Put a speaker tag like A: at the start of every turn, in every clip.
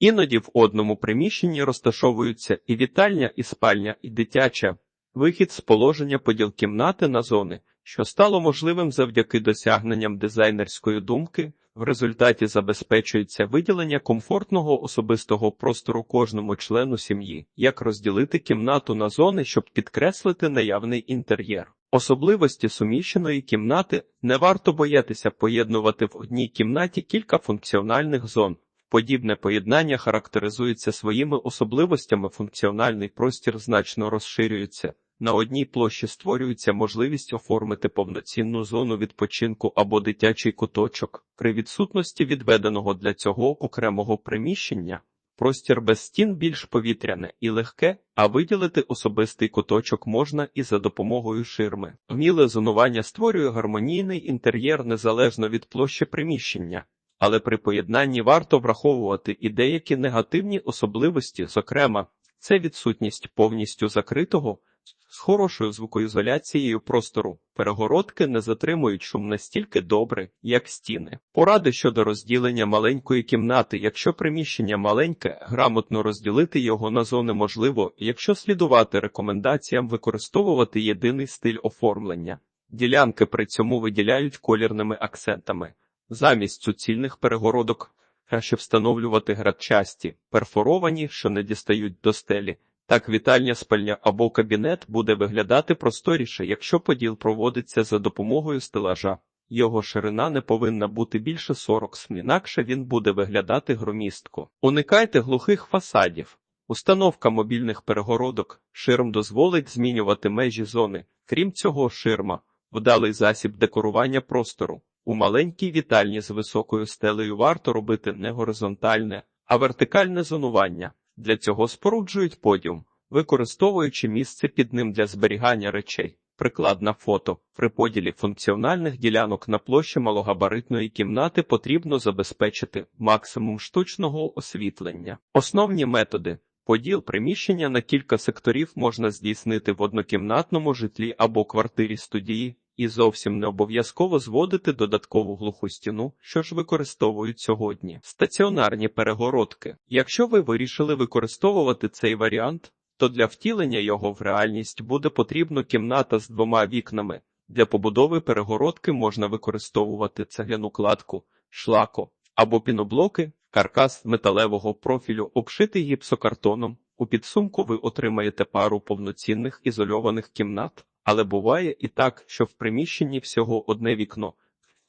A: Іноді в одному приміщенні розташовуються і вітальня, і спальня, і дитяча. Вихід з положення поділ кімнати на зони, що стало можливим завдяки досягненням дизайнерської думки, в результаті забезпечується виділення комфортного особистого простору кожному члену сім'ї, як розділити кімнату на зони, щоб підкреслити наявний інтер'єр. Особливості суміщеної кімнати не варто боятися поєднувати в одній кімнаті кілька функціональних зон. Подібне поєднання характеризується своїми особливостями. Функціональний простір значно розширюється. На одній площі створюється можливість оформити повноцінну зону відпочинку або дитячий куточок. При відсутності відведеного для цього окремого приміщення простір без стін більш повітряне і легке, а виділити особистий куточок можна і за допомогою ширми. Вміле зонування створює гармонійний інтер'єр незалежно від площі приміщення. Але при поєднанні варто враховувати і деякі негативні особливості, зокрема, це відсутність повністю закритого з хорошою звукоізоляцією простору. Перегородки не затримують шум настільки добре, як стіни. Поради щодо розділення маленької кімнати. Якщо приміщення маленьке, грамотно розділити його на зони можливо, якщо слідувати рекомендаціям використовувати єдиний стиль оформлення. Ділянки при цьому виділяють колірними акцентами. Замість суцільних перегородок краще встановлювати градчасті, перфоровані, що не дістають до стелі. Так вітальня спальня або кабінет буде виглядати просторіше, якщо поділ проводиться за допомогою стелажа. Його ширина не повинна бути більше 40 см, інакше він буде виглядати громістко. Уникайте глухих фасадів. Установка мобільних перегородок, ширм дозволить змінювати межі зони. Крім цього, ширма вдалий засіб декорування простору. У маленькій вітальні з високою стелею варто робити не горизонтальне, а вертикальне зонування. Для цього споруджують подіум, використовуючи місце під ним для зберігання речей. Прикладна фото. При поділі функціональних ділянок на площі малогабаритної кімнати потрібно забезпечити максимум штучного освітлення. Основні методи. Поділ приміщення на кілька секторів можна здійснити в однокімнатному житлі або квартирі студії, і зовсім не обов'язково зводити додаткову глуху стіну, що ж використовують сьогодні. Стаціонарні перегородки. Якщо ви вирішили використовувати цей варіант, то для втілення його в реальність буде потрібна кімната з двома вікнами. Для побудови перегородки можна використовувати цегляну кладку, шлако або піноблоки, каркас металевого профілю, обшитий гіпсокартоном. У підсумку ви отримаєте пару повноцінних ізольованих кімнат. Але буває і так, що в приміщенні всього одне вікно.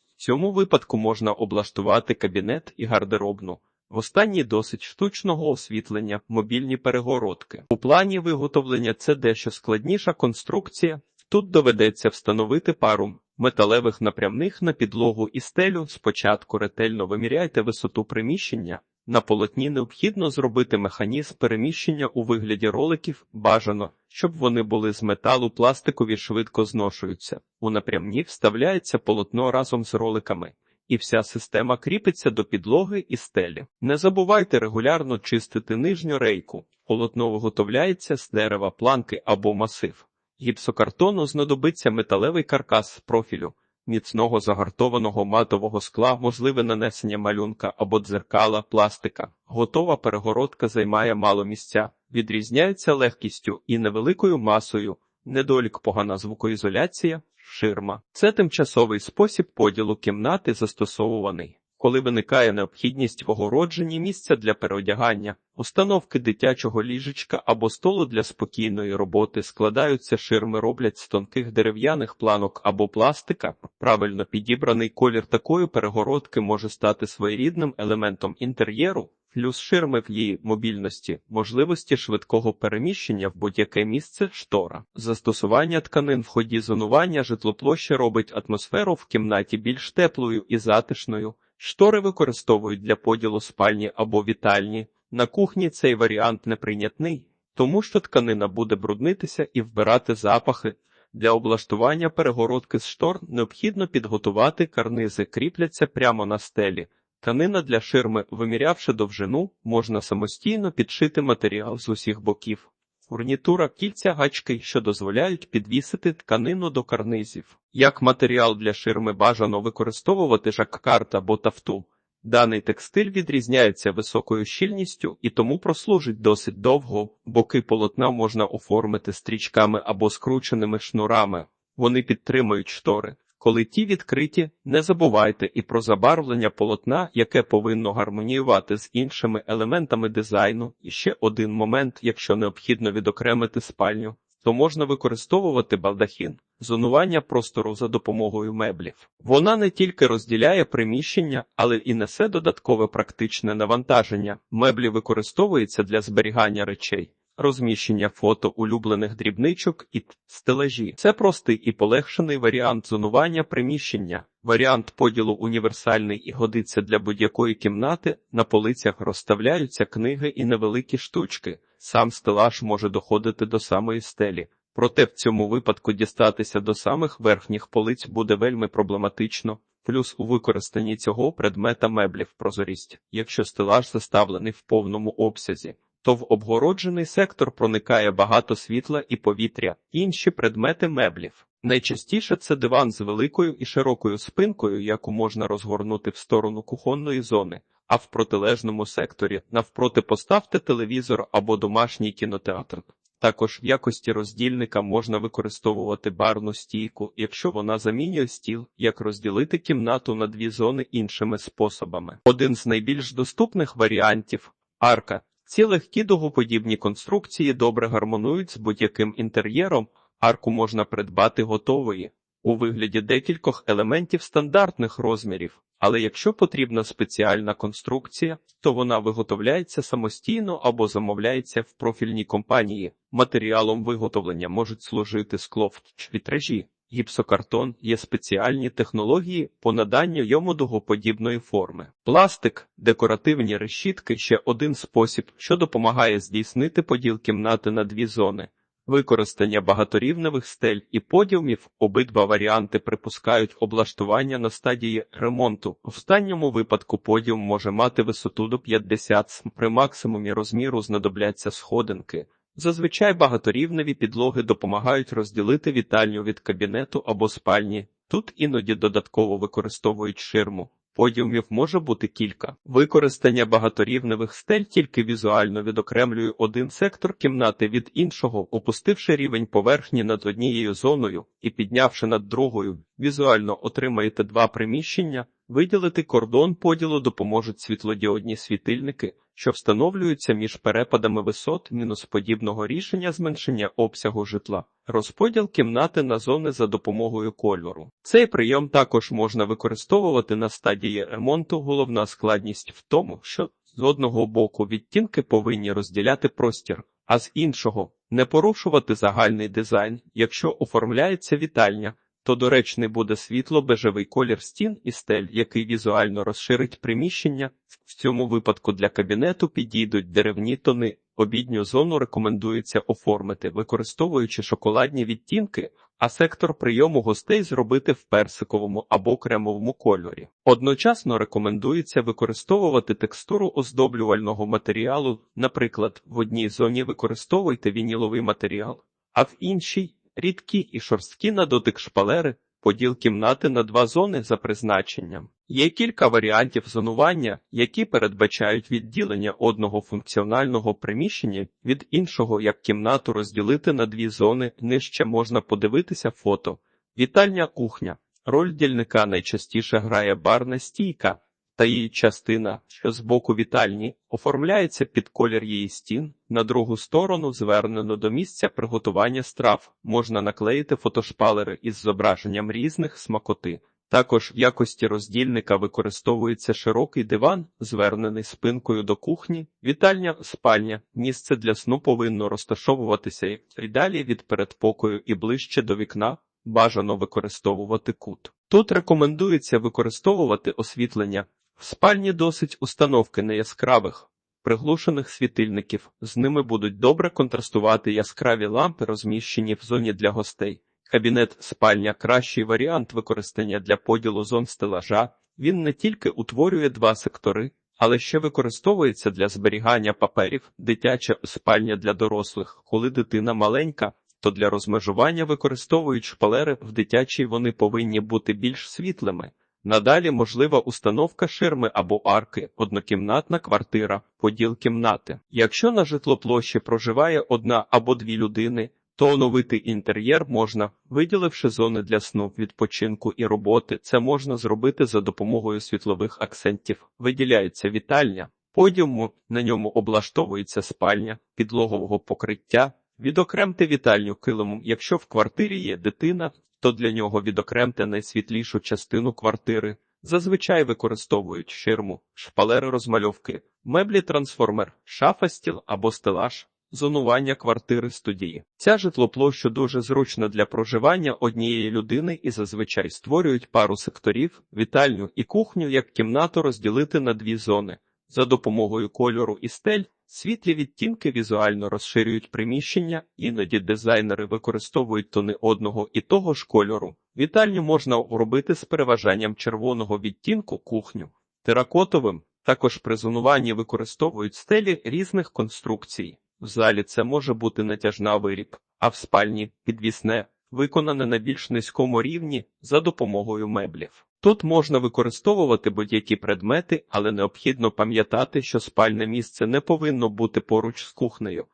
A: В цьому випадку можна облаштувати кабінет і гардеробну. В останній досить штучного освітлення, мобільні перегородки. У плані виготовлення це дещо складніша конструкція. Тут доведеться встановити пару металевих напрямних на підлогу і стелю. Спочатку ретельно виміряйте висоту приміщення. На полотні необхідно зробити механізм переміщення у вигляді роликів, бажано, щоб вони були з металу пластикові швидко зношуються. У напрямні вставляється полотно разом з роликами, і вся система кріпиться до підлоги і стелі. Не забувайте регулярно чистити нижню рейку. Полотно виготовляється з дерева, планки або масив. Гіпсокартону знадобиться металевий каркас з профілю міцного загартованого матового скла, можливе нанесення малюнка або дзеркала, пластика. Готова перегородка займає мало місця, відрізняється легкістю і невеликою масою. Недолік погана звукоізоляція, ширма. Це тимчасовий спосіб поділу кімнати застосовуваний коли виникає необхідність в огородженні місця для переодягання, установки дитячого ліжечка або столу для спокійної роботи складаються ширми роблять з тонких дерев'яних планок або пластика. Правильно підібраний колір такої перегородки може стати своєрідним елементом інтер'єру. Плюс ширми в її мобільності, можливості швидкого переміщення в будь-яке місце штора. Застосування тканин в ході зонування житлоплощі робить атмосферу в кімнаті більш теплою і затишною. Штори використовують для поділу спальні або вітальні. На кухні цей варіант неприйнятний, тому що тканина буде бруднитися і вбирати запахи. Для облаштування перегородки з штор необхідно підготувати карнизи, кріпляться прямо на стелі. Тканина для ширми, вимірявши довжину, можна самостійно підшити матеріал з усіх боків. Фурнітура кільця гачки, що дозволяють підвісити тканину до карнизів. Як матеріал для ширми бажано використовувати жаккарт або тафту. Даний текстиль відрізняється високою щільністю і тому прослужить досить довго. Боки полотна можна оформити стрічками або скрученими шнурами. Вони підтримують штори. Коли ті відкриті, не забувайте і про забарвлення полотна, яке повинно гармоніювати з іншими елементами дизайну. І ще один момент, якщо необхідно відокремити спальню, то можна використовувати балдахін, зонування простору за допомогою меблів. Вона не тільки розділяє приміщення, але і несе додаткове практичне навантаження. Меблі використовуються для зберігання речей. Розміщення фото улюблених дрібничок і стелажі. Це простий і полегшений варіант зонування приміщення. Варіант поділу універсальний і годиться для будь-якої кімнати. На полицях розставляються книги і невеликі штучки. Сам стелаж може доходити до самої стелі. Проте в цьому випадку дістатися до самих верхніх полиць буде вельми проблематично. Плюс у використанні цього предмета меблів прозорість, якщо стелаж заставлений в повному обсязі то в обгороджений сектор проникає багато світла і повітря, інші предмети меблів. Найчастіше це диван з великою і широкою спинкою, яку можна розгорнути в сторону кухонної зони, а в протилежному секторі навпроти поставте телевізор або домашній кінотеатр. Також в якості роздільника можна використовувати барну стійку, якщо вона замінює стіл, як розділити кімнату на дві зони іншими способами. Один з найбільш доступних варіантів арка. Ці легкі дугоподібні конструкції добре гармонують з будь-яким інтер'єром, арку можна придбати готової. У вигляді декількох елементів стандартних розмірів, але якщо потрібна спеціальна конструкція, то вона виготовляється самостійно або замовляється в профільній компанії. Матеріалом виготовлення можуть служити скло вітражі, гіпсокартон є спеціальні технології по наданню йому дугоподібної форми. Пластик, декоративні решітки ще один спосіб, що допомагає здійснити поділ кімнати на дві зони. Використання багаторівневих стель і подіумів обидва варіанти припускають облаштування на стадії ремонту. В останньому випадку подіум може мати висоту до 50 см. При максимумі розміру знадобляться сходинки. Зазвичай багаторівневі підлоги допомагають розділити вітальню від кабінету або спальні. Тут іноді додатково використовують ширму. Подіумів може бути кілька. Використання багаторівневих стель тільки візуально відокремлює один сектор кімнати від іншого, опустивши рівень поверхні над однією зоною і піднявши над другою. Візуально отримаєте два приміщення. Виділити кордон поділу допоможуть світлодіодні світильники, що встановлюються між перепадами висот мінус подібного рішення зменшення обсягу житла, розподіл кімнати на зони за допомогою кольору. Цей прийом також можна використовувати на стадії ремонту. Головна складність в тому, що з одного боку відтінки повинні розділяти простір, а з іншого не порушувати загальний дизайн, якщо оформляється вітальня то доречний буде світло-бежевий колір стін і стель, який візуально розширить приміщення. В цьому випадку для кабінету підійдуть деревні тони. Обідню зону рекомендується оформити, використовуючи шоколадні відтінки, а сектор прийому гостей зробити в персиковому або кремовому кольорі. Одночасно рекомендується використовувати текстуру оздоблювального матеріалу, наприклад, в одній зоні використовуйте вініловий матеріал, а в іншій рідкі і шорсткі на дотик шпалери, поділ кімнати на два зони за призначенням. Є кілька варіантів зонування, які передбачають відділення одного функціонального приміщення від іншого, як кімнату розділити на дві зони. Нижче можна подивитися фото. Вітальня кухня. Роль дільника найчастіше грає барна стійка та її частина, що з боку вітальні, оформляється під колір її стін. На другу сторону, звернено до місця приготування страв, можна наклеїти фотошпалери із зображенням різних смакоти. Також в якості роздільника використовується широкий диван, звернений спинкою до кухні, вітальня, спальня. Місце для сну повинно розташовуватися і далі від передпокою і ближче до вікна. Бажано використовувати кут. Тут рекомендується використовувати освітлення в спальні досить установки неяскравих, приглушених світильників, з ними будуть добре контрастувати яскраві лампи, розміщені в зоні для гостей. Кабінет спальня кращий варіант використання для поділу зон стелажа. Він не тільки утворює два сектори, але ще використовується для зберігання паперів, дитяча спальня для дорослих, коли дитина маленька. То для розмежування використовують шпалери в дитячій вони повинні бути більш світлими, Надалі можлива установка ширми або арки, однокімнатна квартира, поділ кімнати. Якщо на житлоплощі проживає одна або дві людини, то оновити інтер'єр можна, виділивши зони для сну, відпочинку і роботи. Це можна зробити за допомогою світлових акцентів. Виділяється вітальня, подіуму, на ньому облаштовується спальня, підлогового покриття, відокремте вітальню килимом. Якщо в квартирі є дитина, то для нього відокремте найсвітлішу частину квартири. Зазвичай використовують ширму, шпалери розмальовки, меблі трансформер, шафа стіл або стелаж. Зонування квартири студії. Ця житлоплоща дуже зручна для проживання однієї людини і зазвичай створюють пару секторів, вітальню і кухню як кімнату розділити на дві зони. За допомогою кольору і стель світлі відтінки візуально розширюють приміщення, іноді дизайнери використовують тони одного і того ж кольору. Вітальню можна робити з переважанням червоного відтінку кухню. Теракотовим також при зонуванні використовують стелі різних конструкцій. В залі це може бути натяжна виріб, а в спальні підвісне, виконане на більш низькому рівні за допомогою меблів. Тут можна використовувати будь-які предмети, але необхідно пам'ятати, що спальне місце не повинно бути поруч з кухнею.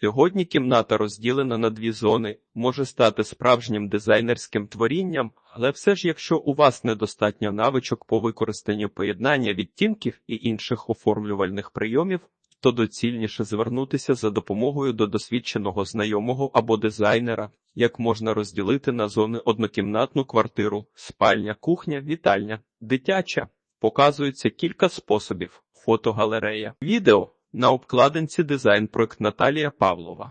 A: Сьогодні кімната розділена на дві зони, може стати справжнім дизайнерським творінням, але все ж, якщо у вас недостатньо навичок по використанню поєднання відтінків і інших оформлювальних прийомів, то доцільніше звернутися за допомогою до досвідченого знайомого або дизайнера, як можна розділити на зони однокімнатну квартиру, спальня, кухня, вітальня, дитяча. Показується кілька способів. Фотогалерея. Відео на обкладинці дизайн проект Наталія Павлова.